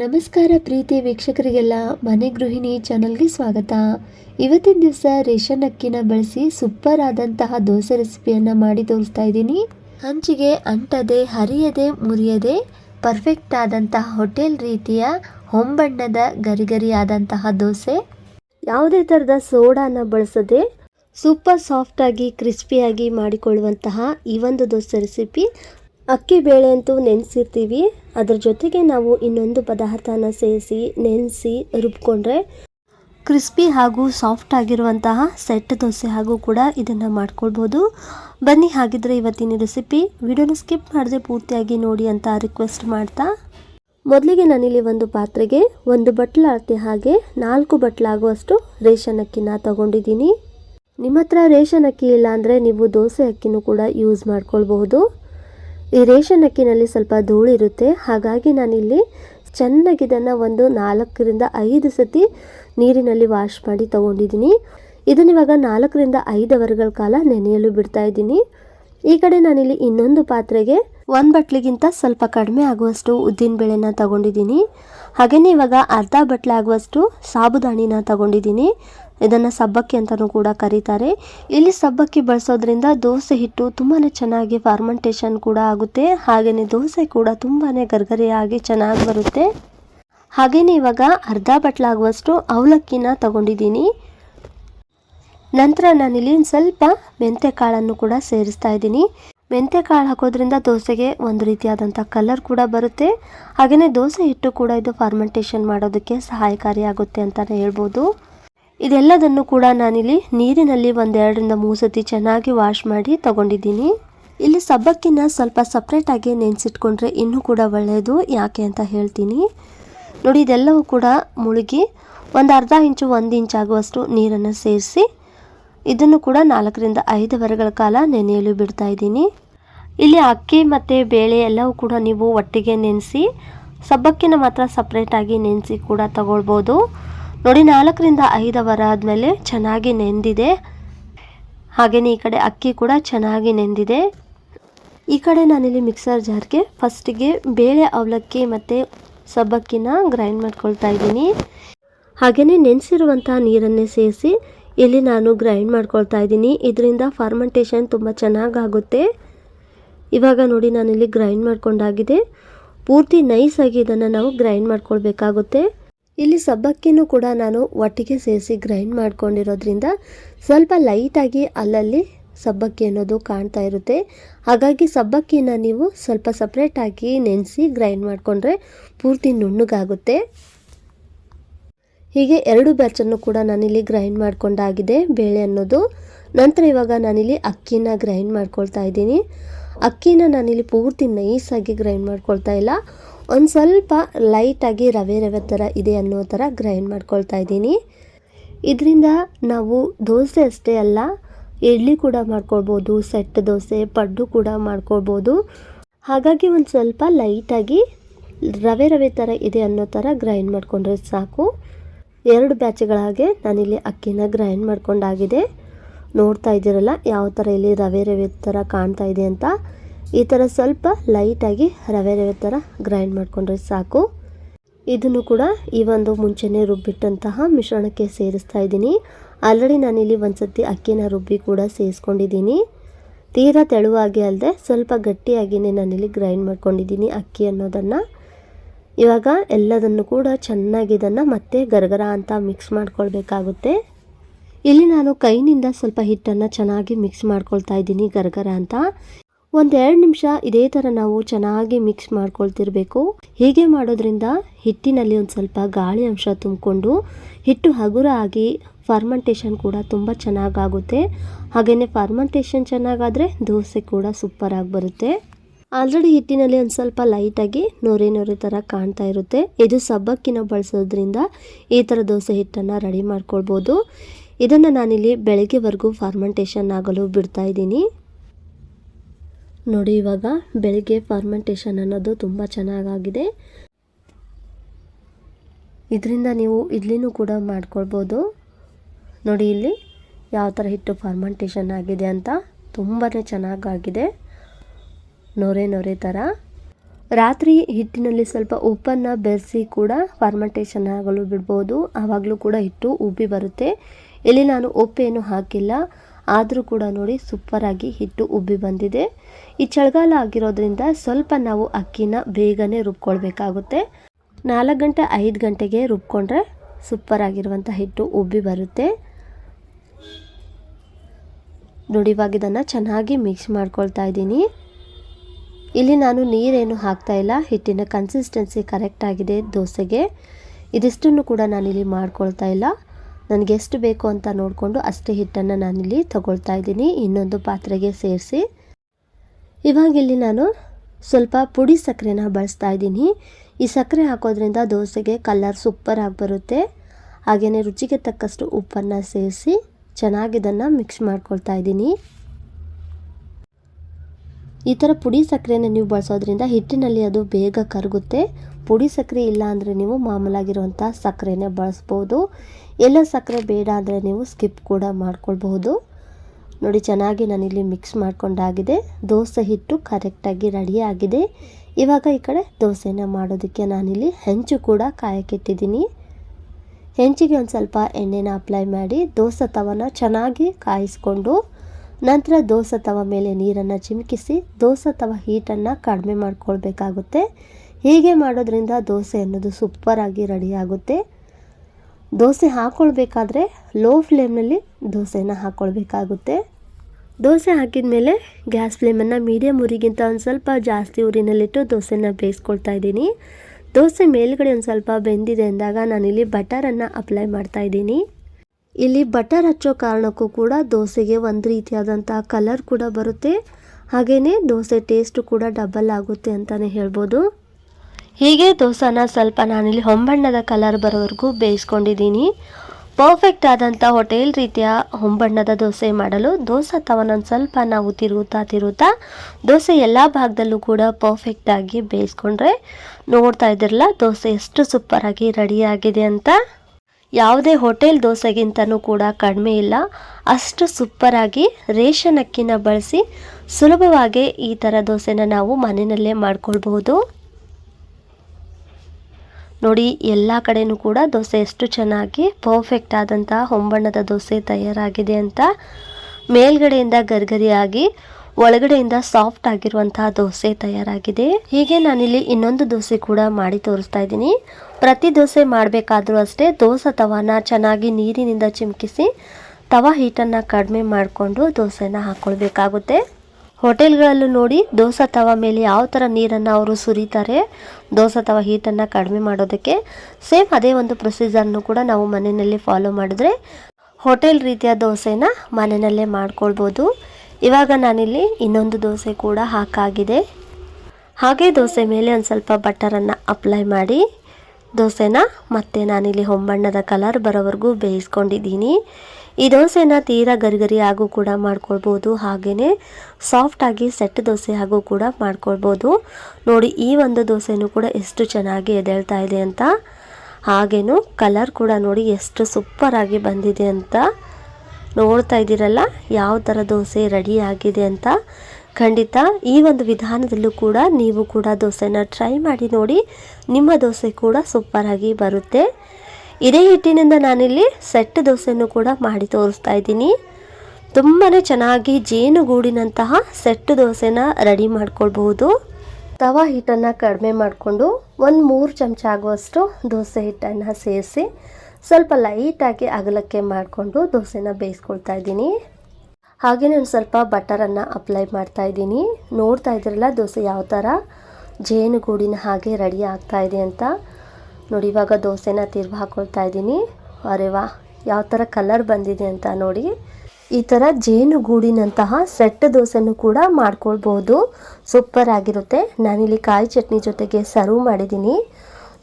ನಮಸ್ಕಾರ ಪ್ರೀತಿ ವೀಕ್ಷಕರಿಗೆಲ್ಲ, ಮನೆ ಗೃಹಿಣಿ ಚಾನಲ್ಗೆ ಸ್ವಾಗತ. ಇವತ್ತಿನ ದಿವಸ ರೇಷನ್ ಅಕ್ಕಿನ ಬಳಸಿ ಸೂಪರ್ ಆದಂತಹ ದೋಸೆ ರೆಸಿಪಿಯನ್ನು ಮಾಡಿ ತೋರಿಸ್ತಾ ಇದ್ದೀನಿ. ಹಂಚಿಗೆ, ಅಂಟದೆ, ಹರಿಯದೆ, ಮುರಿಯದೆ ಪರ್ಫೆಕ್ಟ್ ಆದಂತಹ ಹೋಟೆಲ್ ರೀತಿಯ ಹೊಂಬಣ್ಣದ ಗರಿಗರಿ ಆದಂತಹ ದೋಸೆ. ಯಾವುದೇ ಥರದ ಸೋಡಾನ ಬಳಸದೆ ಸೂಪರ್ ಸಾಫ್ಟಾಗಿ ಕ್ರಿಸ್ಪಿಯಾಗಿ ಮಾಡಿಕೊಳ್ಳುವಂತಹ ಈ ಒಂದು ದೋಸೆ ರೆಸಿಪಿ ಅಕ್ಕಿ ಬೇಳೆ ಅಂತೂ ನೆನೆಸಿರ್ತೀವಿ. ಅದ್ರ ಜೊತೆಗೆ ನಾವು ಇನ್ನೊಂದು ಪದಾರ್ಥನ ಸೇರಿಸಿ, ನೆನೆಸಿ, ರುಬ್ಕೊಂಡ್ರೆ ಕ್ರಿಸ್ಪಿ ಹಾಗೂ ಸಾಫ್ಟ್ ಆಗಿರುವಂತಹ ಸೆಟ್ ದೋಸೆ ಹಾಗೂ ಕೂಡ ಇದನ್ನು ಮಾಡ್ಕೊಳ್ಬೋದು. ಬನ್ನಿ ಹಾಗಿದ್ರೆ ಇವತ್ತಿನ ರೆಸಿಪಿ ವಿಡಿಯೋನ ಸ್ಕಿಪ್ ಮಾಡದೆ ಪೂರ್ತಿಯಾಗಿ ನೋಡಿ ಅಂತ ರಿಕ್ವೆಸ್ಟ್ ಮಾಡ್ತಾ. ಮೊದಲಿಗೆ ನಾನಿಲ್ಲಿ ಒಂದು ಪಾತ್ರೆಗೆ ಒಂದು ಬಟ್ಲ ಅಳತೆ ಹಾಗೆ ನಾಲ್ಕು ಬಟ್ಲಾಗುವಷ್ಟು ರೇಷನ್ ಅಕ್ಕಿನ ತಗೊಂಡಿದ್ದೀನಿ. ನಿಮ್ಮ ಹತ್ರ ರೇಷನ್ ಅಕ್ಕಿ ಇಲ್ಲ ಅಂದರೆ ನೀವು ದೋಸೆ ಅಕ್ಕಿನೂ ಕೂಡ ಯೂಸ್ ಮಾಡ್ಕೊಳ್ಬಹುದು. ಈ ರೇಷನ್ ಅಕ್ಕಿನಲ್ಲಿ ಸ್ವಲ್ಪ ಧೂಳಿರುತ್ತೆ ಹಾಗಾಗಿ ನಾನಿಲ್ಲಿ ಚೆನ್ನಾಗಿ ಇದನ್ನು ಒಂದು ನಾಲ್ಕರಿಂದ ಐದು ಸತಿ ನೀರಿನಲ್ಲಿ ವಾಶ್ ಮಾಡಿ ತಗೊಂಡಿದ್ದೀನಿ. ಇದನ್ನು ಇವಾಗ ನಾಲ್ಕರಿಂದ ಐದು ಅವರ್ಗಳ ಕಾಲ ನೆನೆಯಲು ಬಿಡ್ತಾ ಇದ್ದೀನಿ. ಈ ಕಡೆ ನಾನಿಲ್ಲಿ ಇನ್ನೊಂದು ಪಾತ್ರೆಗೆ ಒಂದು ಬಟ್ಲಿಗಿಂತ ಸ್ವಲ್ಪ ಕಡಿಮೆ ಆಗುವಷ್ಟು ಉದ್ದಿನ ಬೇಳೆನ ತಗೊಂಡಿದ್ದೀನಿ. ಹಾಗೆಯೇ ಇವಾಗ ಅರ್ಧ ಬಟ್ಲೆ ಆಗುವಷ್ಟು ಸಾಬುದಾಣಿನ ತಗೊಂಡಿದ್ದೀನಿ. ಇದನ್ನು ಸಬ್ಬಕ್ಕಿ ಅಂತಲೂ ಕೂಡ ಕರೀತಾರೆ. ಇಲ್ಲಿ ಸಬ್ಬಕ್ಕಿ ಬಳಸೋದ್ರಿಂದ ದೋಸೆ ಹಿಟ್ಟು ತುಂಬಾ ಚೆನ್ನಾಗಿ ಫಾರ್ಮೆಂಟೇಷನ್ ಕೂಡ ಆಗುತ್ತೆ. ಹಾಗೆಯೇ ದೋಸೆ ಕೂಡ ತುಂಬಾ ಗರ್ಗರಿಯಾಗಿ ಚೆನ್ನಾಗಿ ಬರುತ್ತೆ. ಹಾಗೆಯೇ ಇವಾಗ ಅರ್ಧ ಬಟ್ಲಾಗುವಷ್ಟು ಅವಲಕ್ಕಿನ ತಗೊಂಡಿದ್ದೀನಿ. ನಂತರ ನಾನಿಲ್ಲಿ ಸ್ವಲ್ಪ ಮೆಂತೆ ಕಾಳನ್ನು ಕೂಡ ಸೇರಿಸ್ತಾ ಇದ್ದೀನಿ. ಮೆಂತ್ಯ ಕಾಳು ಹಾಕೋದ್ರಿಂದ ದೋಸೆಗೆ ಒಂದು ರೀತಿಯಾದಂಥ ಕಲರ್ ಕೂಡ ಬರುತ್ತೆ. ಹಾಗೆಯೇ ದೋಸೆ ಹಿಟ್ಟು ಕೂಡ ಇದು ಫಾರ್ಮೆಂಟೇಷನ್ ಮಾಡೋದಕ್ಕೆ ಸಹಾಯಕಾರಿಯಾಗುತ್ತೆ ಅಂತಲೇ ಹೇಳ್ಬೋದು. ಇದೆಲ್ಲದನ್ನು ಕೂಡ ನಾನಿಲ್ಲಿ ನೀರಿನಲ್ಲಿ ಒಂದೆರಡರಿಂದ ಮೂರು ಸತಿ ಚೆನ್ನಾಗಿ ವಾಶ್ ಮಾಡಿ ತಗೊಂಡಿದ್ದೀನಿ. ಇಲ್ಲಿ ಸಬ್ಬಕ್ಕಿನ ಸ್ವಲ್ಪ ಸಪ್ರೇಟಾಗಿ ನೆನೆಸಿಟ್ಕೊಂಡ್ರೆ ಇನ್ನೂ ಕೂಡ ಒಳ್ಳೆಯದು, ಯಾಕೆ ಅಂತ ಹೇಳ್ತೀನಿ. ನೋಡಿ, ಇದೆಲ್ಲವೂ ಕೂಡ ಮುಳುಗಿ ಒಂದು ಅರ್ಧ ಇಂಚು, ಒಂದು ಇಂಚು ಆಗುವಷ್ಟು ನೀರನ್ನು ಸೇರಿಸಿ ಇದನ್ನು ಕೂಡ ನಾಲ್ಕರಿಂದ ಐದು ವರಗಳ ಕಾಲ ನೆನೆಯಲು ಬಿಡ್ತಾ ಇದ್ದೀನಿ. ಇಲ್ಲಿ ಅಕ್ಕಿ ಮತ್ತು ಬೇಳೆ ಎಲ್ಲವೂ ಕೂಡ ನೀವು ಒಟ್ಟಿಗೆ ನೆನೆಸಿ, ಸಬ್ಬಕ್ಕಿನ ಮಾತ್ರ ಸಪ್ರೇಟಾಗಿ ನೆನೆಸಿ ಕೂಡ ತಗೊಳ್ಬೋದು. ನೋಡಿ, ನಾಲ್ಕರಿಂದ ಐದು ವರ ಆದಮೇಲೆ ಚೆನ್ನಾಗಿ ನೆಂದಿದೆ. ಹಾಗೆಯೇ ಈ ಕಡೆ ಅಕ್ಕಿ ಕೂಡ ಚೆನ್ನಾಗಿ ನೆಂದಿದೆ. ಈ ಕಡೆ ನಾನಿಲ್ಲಿ ಮಿಕ್ಸರ್ ಜಾರ್ಗೆ ಫಸ್ಟಿಗೆ ಬೇಳೆ ಅವಲಕ್ಕಿ ಮತ್ತು ಸಬ್ಬಕ್ಕಿನ ಗ್ರೈಂಡ್ ಮಾಡ್ಕೊಳ್ತಾ ಇದ್ದೀನಿ. ಹಾಗೆಯೇ ನೆನೆಸಿರುವಂತಹ ನೀರನ್ನೇ ಸೇರಿಸಿ ಇಲ್ಲಿ ನಾನು ಗ್ರೈಂಡ್ ಮಾಡ್ಕೊಳ್ತಾ ಇದ್ದೀನಿ. ಇದರಿಂದ ಫಾರ್ಮೆಂಟೇಷನ್ ತುಂಬ ಚೆನ್ನಾಗಾಗುತ್ತೆ. ಇವಾಗ ನೋಡಿ ನಾನಿಲ್ಲಿ ಗ್ರೈಂಡ್ ಮಾಡ್ಕೊಂಡಾಗಿದೆ. ಪೂರ್ತಿ ನೈಸಾಗಿ ಇದನ್ನು ನಾವು ಗ್ರೈಂಡ್ ಮಾಡ್ಕೊಳ್ಬೇಕಾಗುತ್ತೆ. ಇಲ್ಲಿ ಸಬ್ಬಕ್ಕಿನೂ ಕೂಡ ನಾನು ಒಟ್ಟಿಗೆ ಸೇರಿಸಿ ಗ್ರೈಂಡ್ ಮಾಡ್ಕೊಂಡಿರೋದ್ರಿಂದ ಸ್ವಲ್ಪ ಲೈಟಾಗಿ ಅಲ್ಲಲ್ಲಿ ಸಬ್ಬಕ್ಕಿ ಅನ್ನೋದು ಕಾಣ್ತಾ ಇರುತ್ತೆ. ಹಾಗಾಗಿ ಸಬ್ಬಕ್ಕಿನ ನೀವು ಸ್ವಲ್ಪ ಸಪ್ರೇಟಾಗಿ ನೆನೆಸಿ ಗ್ರೈಂಡ್ ಮಾಡಿಕೊಂಡ್ರೆ ಪೂರ್ತಿ ನುಣ್ಣಗಾಗುತ್ತೆ. ಹೀಗೆ ಎರಡು ಬ್ಯಾಚನ್ನು ಕೂಡ ನಾನಿಲ್ಲಿ ಗ್ರೈಂಡ್ ಮಾಡ್ಕೊಂಡಾಗಿದೆ ಬೇಳೆ ಅನ್ನೋದು. ನಂತರ ಇವಾಗ ನಾನಿಲ್ಲಿ ಅಕ್ಕಿನ ಗ್ರೈಂಡ್ ಮಾಡ್ಕೊಳ್ತಾ ಇದ್ದೀನಿ. ಅಕ್ಕಿನ ನಾನಿಲ್ಲಿ ಪೂರ್ತಿ ನೈಸಾಗಿ ಗ್ರೈಂಡ್ ಮಾಡ್ಕೊಳ್ತಾ ಇಲ್ಲ. ಒಂದು ಸ್ವಲ್ಪ ಲೈಟಾಗಿ ರವೆ ರವೆ ಥರ ಇದೆ ಅನ್ನೋ ಥರ ಗ್ರೈಂಡ್ ಮಾಡ್ಕೊಳ್ತಾ ಇದ್ದೀನಿ. ಇದರಿಂದ ನಾವು ದೋಸೆ ಅಷ್ಟೇ ಅಲ್ಲ, ಇಡ್ಲಿ ಕೂಡ ಮಾಡ್ಕೊಳ್ಬೋದು, ಸೆಟ್ ದೋಸೆ, ಪಡ್ಡು ಕೂಡ ಮಾಡ್ಕೊಳ್ಬೋದು. ಹಾಗಾಗಿ ಒಂದು ಸ್ವಲ್ಪ ಲೈಟಾಗಿ ರವೆ ರವೆ ಥರ ಇದೆ ಅನ್ನೋ ಥರ ಗ್ರೈಂಡ್ ಮಾಡಿಕೊಂಡ್ರೆ ಸಾಕು. ಎರಡು ಬ್ಯಾಚ್ಗಳಾಗೆ ನಾನಿಲ್ಲಿ ಅಕ್ಕಿನ ಗ್ರೈಂಡ್ ಮಾಡ್ಕೊಂಡಾಗಿದೆ. ನೋಡ್ತಾ ಇದ್ದೀರಲ್ಲ, ಯಾವ ಥರ ಇಲ್ಲಿ ರವೆ ರವೆ ಥರ ಕಾಣ್ತಾ ಇದೆ ಅಂತ. ಈ ಥರ ಸ್ವಲ್ಪ ಲೈಟಾಗಿ ರವೆ ರವೆ ಥರ ಗ್ರೈಂಡ್ ಮಾಡಿಕೊಂಡ್ರೆ ಸಾಕು. ಇದನ್ನು ಕೂಡ ಈ ಒಂದು ಮುಂಚೆನೇ ರುಬ್ಬಿಟ್ಟಂತಹ ಮಿಶ್ರಣಕ್ಕೆ ಸೇರಿಸ್ತಾ ಇದ್ದೀನಿ. ಆಲ್ರೆಡಿ ನಾನಿಲ್ಲಿ ಒಂದು ಸತಿ ಅಕ್ಕಿನ ರುಬ್ಬಿ ಕೂಡ ಸೇರಿಸ್ಕೊಂಡಿದ್ದೀನಿ. ತೀರಾ ತೆಳುವಾಗಿ ಅಲ್ಲದೆ ಸ್ವಲ್ಪ ಗಟ್ಟಿಯಾಗಿಯೇ ನಾನಿಲ್ಲಿ ಗ್ರೈಂಡ್ ಮಾಡ್ಕೊಂಡಿದ್ದೀನಿ ಅಕ್ಕಿ ಅನ್ನೋದನ್ನು. ಇವಾಗ ಎಲ್ಲದನ್ನು ಕೂಡ ಚೆನ್ನಾಗಿ ಇದನ್ನು ಮತ್ತೆ ಗರಗರ ಅಂತ ಮಿಕ್ಸ್ ಮಾಡ್ಕೊಳ್ಬೇಕಾಗುತ್ತೆ. ಇಲ್ಲಿ ನಾನು ಕೈನಿಂದ ಸ್ವಲ್ಪ ಹಿಟ್ಟನ್ನು ಚೆನ್ನಾಗಿ ಮಿಕ್ಸ್ ಮಾಡ್ಕೊಳ್ತಾ ಇದ್ದೀನಿ ಗರಗರ ಅಂತ. ಒಂದೆರಡು ನಿಮಿಷ ಇದೇ ಥರ ನಾವು ಚೆನ್ನಾಗಿ ಮಿಕ್ಸ್ ಮಾಡ್ಕೊಳ್ತಿರ್ಬೇಕು. ಹೀಗೆ ಮಾಡೋದ್ರಿಂದ ಹಿಟ್ಟಿನಲ್ಲಿ ಒಂದು ಸ್ವಲ್ಪ ಗಾಳಿ ಅಂಶ ತುಂಬಿಕೊಂಡು ಹಿಟ್ಟು ಹಗುರ ಆಗಿ ಫರ್ಮೆಂಟೇಷನ್ ಕೂಡ ತುಂಬ ಚೆನ್ನಾಗಾಗುತ್ತೆ. ಹಾಗೆಯೇ ಫರ್ಮೆಂಟೇಷನ್ ಚೆನ್ನಾಗಾದರೆ ದೋಸೆ ಕೂಡ ಸೂಪರಾಗಿ ಬರುತ್ತೆ. ಆಲ್ರೆಡಿ ಹಿಟ್ಟಿನಲ್ಲಿ ಒಂದು ಸ್ವಲ್ಪ ಲೈಟಾಗಿ ನೊರೆ ನೊರೆ ಥರ ಕಾಣ್ತಾ ಇರುತ್ತೆ. ಇದು ಸಬ್ಬಕ್ಕಿನ ಬಳಸೋದ್ರಿಂದ ಈ ಥರ ದೋಸೆ ಹಿಟ್ಟನ್ನು ರೆಡಿ ಮಾಡ್ಕೊಳ್ಬೋದು. ಇದನ್ನು ನಾನಿಲ್ಲಿ ಬೆಳಗ್ಗೆವರೆಗೂ ಫಾರ್ಮೆಂಟೇಷನ್ ಆಗಲು ಬಿಡ್ತಾ ಇದ್ದೀನಿ. ನೋಡಿ ಇವಾಗ ಬೆಳಗ್ಗೆ ಫಾರ್ಮೆಂಟೇಷನ್ ಅನ್ನೋದು ತುಂಬ ಚೆನ್ನಾಗಾಗಿದೆ. ಇದರಿಂದ ನೀವು ಇಡ್ಲಿನೂ ಕೂಡ ಮಾಡ್ಕೊಳ್ಬೋದು. ನೋಡಿ ಇಲ್ಲಿ ಯಾವ ಥರ ಹಿಟ್ಟು ಫಾರ್ಮೆಂಟೇಷನ್ ಆಗಿದೆ ಅಂತ ತುಂಬಾ ಚೆನ್ನಾಗಾಗಿದೆ. ನೊರೆ ನೊರೆ ಥರ ರಾತ್ರಿ ಹಿಟ್ಟಿನಲ್ಲಿ ಸ್ವಲ್ಪ ಉಪ್ಪನ್ನು ಬೆರೆಸಿ ಕೂಡ ಫರ್ಮೆಂಟೇಷನ್ ಆಗಲು ಬಿಡ್ಬೋದು. ಆವಾಗಲೂ ಕೂಡ ಹಿಟ್ಟು ಉಬ್ಬಿ ಬರುತ್ತೆ. ಇಲ್ಲಿ ನಾನು ಉಪ್ಪೇನು ಹಾಕಿಲ್ಲ. ಆದರೂ ಕೂಡ ನೋಡಿ ಸೂಪರಾಗಿ ಹಿಟ್ಟು ಉಬ್ಬಿ ಬಂದಿದೆ. ಈ ಚಳಿಗಾಲ ಆಗಿರೋದ್ರಿಂದ ಸ್ವಲ್ಪ ನಾವು ಅಕ್ಕಿನ ಬೇಗನೆ ರುಬ್ಕೊಳ್ಬೇಕಾಗುತ್ತೆ. ನಾಲ್ಕು ಗಂಟೆ, ಐದು ಗಂಟೆಗೆ ರುಬ್ಕೊಂಡ್ರೆ ಸೂಪರ್ ಆಗಿರುವಂಥ ಹಿಟ್ಟು ಉಬ್ಬಿ ಬರುತ್ತೆ. ನೋಡಿ ಚೆನ್ನಾಗಿ ಮಿಕ್ಸ್ ಮಾಡ್ಕೊಳ್ತಾ ಇದ್ದೀನಿ. ಇಲ್ಲಿ ನಾನು ನೀರೇನು ಹಾಕ್ತಾ ಇಲ್ಲ, ಹಿಟ್ಟಿನ ಕನ್ಸಿಸ್ಟೆನ್ಸಿ ಕರೆಕ್ಟ್ ಆಗಿದೆ ದೋಸೆಗೆ. ಇದಿಷ್ಟನ್ನು ಕೂಡ ನಾನಿಲ್ಲಿ ಮಾಡ್ಕೊಳ್ತಾ ಇಲ್ಲ. ನನಗೆ ಎಷ್ಟು ಬೇಕು ಅಂತ ನೋಡಿಕೊಂಡು ಅಷ್ಟೇ ಹಿಟ್ಟನ್ನು ನಾನಿಲ್ಲಿ ತಗೊಳ್ತಾ ಇದ್ದೀನಿ, ಇನ್ನೊಂದು ಪಾತ್ರೆಗೆ ಸೇರಿಸಿ. ಇವಾಗ ಇಲ್ಲಿ ನಾನು ಸ್ವಲ್ಪ ಪುಡಿ ಸಕ್ಕರೆನ ಬಳಸ್ತಾ ಇದ್ದೀನಿ. ಈ ಸಕ್ಕರೆ ಹಾಕೋದ್ರಿಂದ ದೋಸೆಗೆ ಕಲರ್ ಸೂಪರ್ ಆಗಿ ಬರುತ್ತೆ. ಹಾಗೆಯೇ ರುಚಿಗೆ ತಕ್ಕಷ್ಟು ಉಪ್ಪನ್ನು ಸೇರಿಸಿ ಚೆನ್ನಾಗಿ ಇದನ್ನು ಮಿಕ್ಸ್ ಮಾಡ್ಕೊಳ್ತಾ ಇದ್ದೀನಿ. ಈ ಥರ ಪುಡಿ ಸಕ್ಕರೆನ ನೀವು ಬಳಸೋದ್ರಿಂದ ಹಿಟ್ಟಿನಲ್ಲಿ ಅದು ಬೇಗ ಕರಗುತ್ತೆ. ಪುಡಿ ಸಕ್ಕರೆ ಇಲ್ಲ ಅಂದರೆ ನೀವು ಮಾಮೂಲಾಗಿರುವಂಥ ಸಕ್ಕರೆನೇ ಬಳಸ್ಬೋದು. ಎಲ್ಲ ಸಕ್ಕರೆ ಬೇಡ ಅಂದರೆ ನೀವು ಸ್ಕಿಪ್ ಕೂಡ ಮಾಡ್ಕೊಳ್ಬಹುದು. ನೋಡಿ, ಚೆನ್ನಾಗಿ ನಾನಿಲ್ಲಿ ಮಿಕ್ಸ್ ಮಾಡ್ಕೊಂಡಾಗಿದೆ. ದೋಸೆ ಹಿಟ್ಟು ಕರೆಕ್ಟಾಗಿ ರೆಡಿ ಆಗಿದೆ ಇವಾಗ ಈ ಕಡೆ ದೋಸೆನ ಮಾಡೋದಕ್ಕೆ ನಾನಿಲ್ಲಿ ಹೆಂಚು ಕೂಡ ಕಾಯಕ್ಕಿಟ್ಟಿದ್ದೀನಿ. ಹೆಂಚಿಗೆ ಒಂದು ಸ್ವಲ್ಪ ಎಣ್ಣೆನ ಅಪ್ಲೈ ಮಾಡಿ ದೋಸೆ ತವನ ಚೆನ್ನಾಗಿ ಕಾಯಿಸ್ಕೊಂಡು ನಂತರ ದೋಸೆ ತವ ಮೇಲೆ ನೀರನ್ನು ಚಿಮುಕಿಸಿ, ದೋಸೆ ತವ ಹೀಟನ್ನು ಕಡಿಮೆ ಮಾಡಿಕೊಳ್ಬೇಕಾಗುತ್ತೆ. ಹೀಗೆ ಮಾಡೋದ್ರಿಂದ ದೋಸೆ ಅನ್ನೋದು ಸೂಪರಾಗಿ ರೆಡಿ ಆಗುತ್ತೆ. ದೋಸೆ ಹಾಕ್ಕೊಳ್ಬೇಕಾದ್ರೆ ಲೋ ಫ್ಲೇಮ್ನಲ್ಲಿ ದೋಸೆನ ಹಾಕ್ಕೊಳ್ಬೇಕಾಗುತ್ತೆ ದೋಸೆ ಹಾಕಿದ ಮೇಲೆ ಗ್ಯಾಸ್ ಫ್ಲೇಮನ್ನು ಮೀಡಿಯಮ್ ಉರಿಗಿಂತ ಒಂದು ಸ್ವಲ್ಪ ಜಾಸ್ತಿ ಉರಿನಲ್ಲಿಟ್ಟು ದೋಸೆನ ಬೇಯಿಸ್ಕೊಳ್ತಾ ಇದ್ದೀನಿ. ದೋಸೆ ಮೇಲುಗಡೆ ಒಂದು ಸ್ವಲ್ಪ ಬೆಂದಿದೆ ಅಂದಾಗ ನಾನಿಲ್ಲಿ ಬಟರನ್ನು ಅಪ್ಲೈ ಮಾಡ್ತಾ ಇದ್ದೀನಿ. ಇಲ್ಲಿ ಬಟರ್ ಹಚ್ಚೋ ಕಾರಣಕ್ಕೂ ಕೂಡ ದೋಸೆಗೆ ಒಂದು ರೀತಿಯಾದಂಥ ಕಲರ್ ಕೂಡ ಬರುತ್ತೆ. ಹಾಗೆಯೇ ದೋಸೆ ಟೇಸ್ಟು ಕೂಡ ಡಬಲ್ ಆಗುತ್ತೆ ಅಂತಲೇ ಹೇಳ್ಬೋದು. ಹೀಗೆ ದೋಸೆನ ಸ್ವಲ್ಪ ನಾನಿಲ್ಲಿ ಹೊಂಬಣ್ಣದ ಕಲರ್ ಬರೋವರೆಗೂ ಬೇಯಿಸ್ಕೊಂಡಿದ್ದೀನಿ. ಪರ್ಫೆಕ್ಟ್ ಆದಂಥ ಹೋಟೆಲ್ ರೀತಿಯ ಹೊಂಬಣ್ಣದ ದೋಸೆ ಮಾಡಲು ದೋಸೆ ತವನೊಂದು ಸ್ವಲ್ಪ ನಾವು ತಿರುಗುತ್ತಾ ತಿರುಗುತ್ತಾ ದೋಸೆ ಎಲ್ಲ ಭಾಗದಲ್ಲೂ ಕೂಡ ಪರ್ಫೆಕ್ಟಾಗಿ ಬೇಯಿಸ್ಕೊಂಡ್ರೆ ನೋಡ್ತಾ ಇದ್ದಿರಲ್ಲ ದೋಸೆ ಎಷ್ಟು ಸೂಪರಾಗಿ ರೆಡಿಯಾಗಿದೆ ಅಂತ. ಯಾವುದೇ ಹೋಟೆಲ್ ದೋಸೆಗಿಂತನೂ ಕೂಡ ಕಡಿಮೆ ಇಲ್ಲ. ಅಷ್ಟು ಸೂಪರಾಗಿ ರೇಷನ್ ಅಕ್ಕಿನ ಬಳಸಿ ಸುಲಭವಾಗಿ ಈ ಥರ ದೋಸೆನ ನಾವು ಮನೆಯಲ್ಲೇ ಮಾಡ್ಕೊಳ್ಬಹುದು. ನೋಡಿ, ಎಲ್ಲ ಕಡೆನೂ ಕೂಡ ದೋಸೆ ಎಷ್ಟು ಚೆನ್ನಾಗಿ ಪರ್ಫೆಕ್ಟ್ ಆದಂತಹ ಹೊಂಬಣ್ಣದ ದೋಸೆ ತಯಾರಾಗಿದೆ ಅಂತ ಮೇಲ್ಗಡೆಯಿಂದ ಗರ್ಗರಿಯಾಗಿ ಒಳಗಡೆಯಿಂದ ಸಾಫ್ಟ್ ಆಗಿರುವಂತಹ ದೋಸೆ ತಯಾರಾಗಿದೆ. ಹೀಗೆ ನಾನಿಲ್ಲಿ ಇನ್ನೊಂದು ದೋಸೆ ಕೂಡ ಮಾಡಿ ತೋರಿಸ್ತಾ ಇದ್ದೀನಿ. ಪ್ರತಿ ದೋಸೆ ಮಾಡಬೇಕಾದ್ರೂ ಅಷ್ಟೇ ದೋಸೆ ತವಾನ ಚೆನ್ನಾಗಿ ನೀರಿನಿಂದ ಚಿಮುಕಿಸಿ ತವಾ ಹೀಟನ್ನು ಕಡಿಮೆ ಮಾಡಿಕೊಂಡು ದೋಸೆನ ಹಾಕ್ಕೊಳ್ಬೇಕಾಗುತ್ತೆ ಹೋಟೆಲ್ಗಳಲ್ಲೂ ನೋಡಿ ದೋಸೆ ತವ ಮೇಲೆ ಯಾವ ಥರ ನೀರನ್ನು ಅವರು ಸುರಿತಾರೆ, ದೋಸೆ ತವ ಹೀಟನ್ನು ಕಡಿಮೆ ಮಾಡೋದಕ್ಕೆ. ಸೇಮ್ ಅದೇ ಒಂದು ಪ್ರೊಸೀಜರ್ನು ಕೂಡ ನಾವು ಮನೆಯಲ್ಲಿ ಫಾಲೋ ಮಾಡಿದ್ರೆ ಹೋಟೆಲ್ ರೀತಿಯ ದೋಸೆನ ಮನೆಯಲ್ಲೇ ಮಾಡ್ಕೊಳ್ಬೋದು. ಇವಾಗ ನಾನಿಲ್ಲಿ ಇನ್ನೊಂದು ದೋಸೆ ಕೂಡ ಹಾಕಾಗಿದೆ. ಹಾಗೆ ದೋಸೆ ಮೇಲೆ ಒಂದು ಸ್ವಲ್ಪ ಬಟರನ್ನು ಅಪ್ಲೈ ಮಾಡಿ, ದೋಸೆನ ಮತ್ತೆ ನಾನಿಲ್ಲಿ ಹೊಂಬಣ್ಣದ ಕಲರ್ ಬರೋವರೆಗೂ ಬೇಯಿಸ್ಕೊಂಡಿದ್ದೀನಿ. ಈ ದೋಸೆನ ತೀರಾ ಗರಿಗರಿ ಆಗೂ ಕೂಡ ಮಾಡ್ಕೊಳ್ಬೋದು ಹಾಗೆಯೇ ಸಾಫ್ಟಾಗಿ ಸೆಟ್ ದೋಸೆ ಹಾಗೂ ಕೂಡ ಮಾಡ್ಕೊಳ್ಬೋದು. ನೋಡಿ, ಈ ಒಂದು ದೋಸೆನೂ ಕೂಡ ಎಷ್ಟು ಚೆನ್ನಾಗಿ ಎದ್ದೇಳ್ತಾ ಇದೆ ಅಂತ. ಹಾಗೇನು ಕಲರ್ ಕೂಡ ನೋಡಿ ಎಷ್ಟು ಸೂಪರಾಗಿ ಬಂದಿದೆ ಅಂತ. ನೋಡ್ತಾ ಇದ್ದೀರಲ್ಲ? ಯಾವ ಥರ ದೋಸೆ ರೆಡಿ ಆಗಿದೆ ಅಂತ? ಖಂಡಿತ ಈ ಒಂದು ವಿಧಾನದಲ್ಲೂ ಕೂಡ ನೀವು ಕೂಡ ದೋಸೆನ ಟ್ರೈ ಮಾಡಿ ನೋಡಿ, ನಿಮ್ಮ ದೋಸೆ ಕೂಡ ಸೂಪರಾಗಿ ಬರುತ್ತೆ. ಇದೇ ಹಿಟ್ಟಿನಿಂದ ನಾನಿಲ್ಲಿ ಸೆಟ್ ದೋಸೆಯನ್ನು ಕೂಡ ಮಾಡಿ ತೋರಿಸ್ತಾ ಇದ್ದೀನಿ. ತುಂಬಾ ಚೆನ್ನಾಗಿ ಜೇನುಗೂಡಿನಂತಹ ಸೆಟ್ ದೋಸೆನ ರೆಡಿ ಮಾಡ್ಕೊಳ್ಬಹುದು. ತವಾ ಹಿಟ್ಟನ್ನು ಕಡಿಮೆ ಮಾಡಿಕೊಂಡು ಒಂದು ಮೂರು ಚಮಚ ಆಗುವಷ್ಟು ದೋಸೆ ಹಿಟ್ಟನ್ನು ಸೇರಿಸಿ ಸ್ವಲ್ಪ ಲೈಟಾಗಿ ಅಗಲಕ್ಕೆ ಮಾಡಿಕೊಂಡು ದೋಸೆನ ಬೇಯಿಸ್ಕೊಳ್ತಾ ಇದ್ದೀನಿ. ಹಾಗೆ ನಾನು ಸ್ವಲ್ಪ ಬಟರನ್ನು ಅಪ್ಲೈ ಮಾಡ್ತಾ ಇದ್ದೀನಿ. ನೋಡ್ತಾ ಇದ್ದೀರಲ್ಲ ದೋಸೆ ಯಾವ ಥರ ಜೇನುಗೂಡಿನ ಹಾಗೆ ರೆಡಿ ಆಗ್ತಾ ಇದೆ ಅಂತ. ನೋಡಿ, ಇವಾಗ ದೋಸೆನ ತಿರ್ಗಿ ಹಾಕೊಳ್ತಾ ಇದ್ದೀನಿ. ಅರೆ ವಾ, ಯಾವ ಥರ ಕಲರ್ ಬಂದಿದೆ ಅಂತ ನೋಡಿ. ಈ ಥರ ಜೇನುಗೂಡಿನಂತಹ ಸೆಟ್ ದೋಸೆನೂ ಕೂಡ ಮಾಡ್ಕೊಳ್ಬೋದು. ಸೂಪರ್ ಆಗಿರುತ್ತೆ. ನಾನಿಲ್ಲಿ ಕಾಯಿ ಚಟ್ನಿ ಜೊತೆಗೆ ಸರ್ವ್ ಮಾಡಿದ್ದೀನಿ.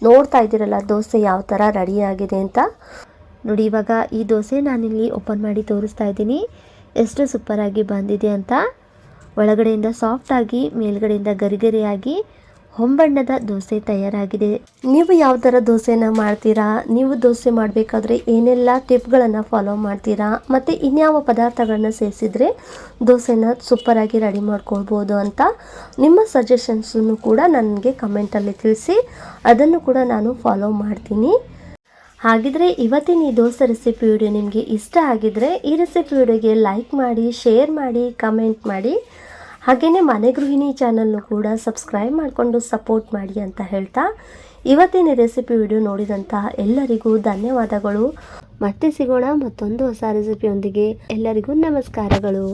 ನೋಡ್ತಾ ಇದ್ದೀರಲ್ಲ, ದೋಸೆ ಯಾವ ಥರ ರೆಡಿ ಆಗಿದೆ ಅಂತ. ನೋಡಿ, ಇವಾಗ ಈ ದೋಸೆ ನಾನಿಲ್ಲಿ ಓಪನ್ ಮಾಡಿ ತೋರಿಸ್ತಾ ಇದ್ದೀನಿ. ಎಷ್ಟು ಸೂಪರಾಗಿ ಬಂದಿದೆ ಅಂತ. ಒಳಗಡೆಯಿಂದ ಸಾಫ್ಟಾಗಿ ಮೇಲ್ಗಡೆಯಿಂದ ಗರಿಗರಿಯಾಗಿ ಹೊಂಬಣ್ಣದ ದೋಸೆ ತಯಾರಾಗಿದೆ. ನೀವು ಯಾವ ಥರ ದೋಸೆನ ಮಾಡ್ತೀರಾ? ನೀವು ದೋಸೆ ಮಾಡಬೇಕಾದ್ರೆ ಏನೆಲ್ಲ ಟಿಪ್ಗಳನ್ನು ಫಾಲೋ ಮಾಡ್ತೀರಾ? ಮತ್ತು ಇನ್ಯಾವ ಪದಾರ್ಥಗಳನ್ನ ಸೇರಿಸಿದ್ರೆ ದೋಸೆನ ಸೂಪರಾಗಿ ರೆಡಿ ಮಾಡ್ಕೊಳ್ಬೋದು ಅಂತ ನಿಮ್ಮ ಸಜೆಷನ್ಸನ್ನು ಕೂಡ ನನಗೆ ಕಮೆಂಟಲ್ಲಿ ತಿಳಿಸಿ. ಅದನ್ನು ಕೂಡ ನಾನು ಫಾಲೋ ಮಾಡ್ತೀನಿ. ಹಾಗಿದ್ರೆ ಇವತ್ತಿನ ಈ ದೋಸೆ ರೆಸಿಪಿ ವಿಡಿಯೋ ನಿಮಗೆ ಇಷ್ಟ ಆಗಿದ್ರೆ ಈ ರೆಸಿಪಿ ವಿಡಿಯೋಗೆ ಲೈಕ್ ಮಾಡಿ, ಶೇರ್ ಮಾಡಿ, ಕಮೆಂಟ್ ಮಾಡಿ. ಹಾಗೆಯೇ ಮನೆ ಗೃಹಿಣಿ ಚಾನಲ್ನು ಕೂಡ ಸಬ್ಸ್ಕ್ರೈಬ್ ಮಾಡಿಕೊಂಡು ಸಪೋರ್ಟ್ ಮಾಡಿ ಅಂತ ಹೇಳ್ತಾ ಇವತ್ತಿನ ರೆಸಿಪಿ ವಿಡಿಯೋ ನೋಡಿದಂತಹ ಎಲ್ಲರಿಗೂ ಧನ್ಯವಾದಗಳು. ಮತ್ತೆ ಸಿಗೋಣ ಮತ್ತೊಂದು ಹೊಸ ರೆಸಿಪಿಯೊಂದಿಗೆ. ಎಲ್ಲರಿಗೂ ನಮಸ್ಕಾರಗಳು.